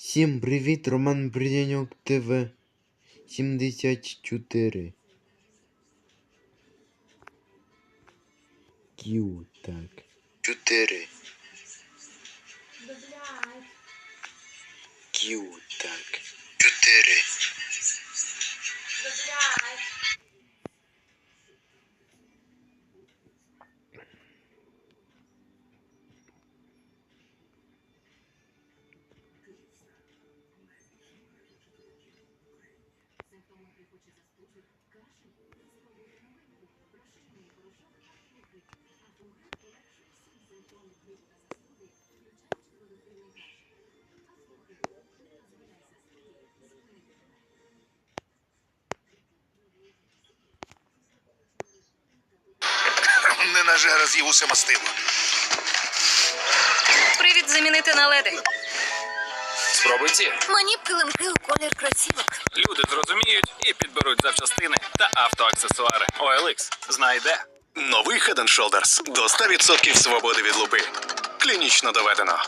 Всім привіт, Роман Бринянюк ТВ 74. Кью, так. 4. Кью, так. 4. Не наже роз'їв усе мастило. Привід замінити на леди. Спробуй ці. Мені б килимки у колір красівок. Люди зрозуміють і підберуть запчастини та автоаксесуари. OLX знайде. Новий Head and Shoulders. До 100% свободи від лупи. Клінічно доведено.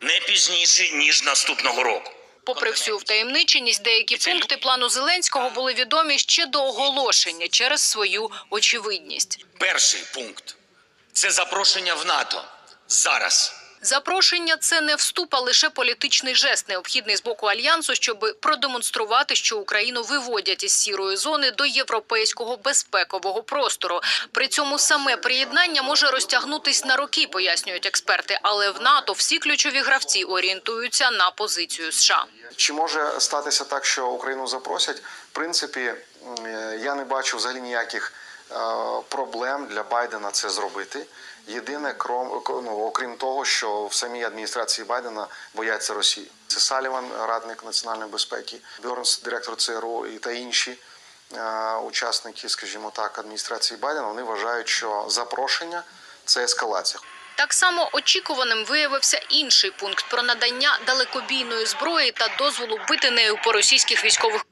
не пізніше ніж наступного року. Попри всю втаємниченість, деякі пункти плану Зеленського були відомі ще до оголошення через свою очевидність. Перший пункт це запрошення в НАТО зараз. Запрошення це не вступ, а лише політичний жест, необхідний з боку альянсу, щоб продемонструвати, що Україну виводять із сірої зони до європейського безпекового простору. При цьому саме приєднання може розтягнутись на роки, пояснюють експерти. Але в НАТО всі ключові гравці орієнтуються на позицію США. Чи може статися так, що Україну запросять? В принципі, е, я не бачу взагалі ніяких проблем для Байдена це зробити. Єдине, кром ну, окрім того, що в самій адміністрації Байдена бояться Росії. Це Саліван, радник національної безпеки, Бьорнс, директор ЦРУ і та інші е, учасники, скажімо так, адміністрації Байдена. Вони вважають, що запрошення це ескалація. Так само очікуваним виявився інший пункт про надання далекобійної зброї та дозволу бити нею по російських військових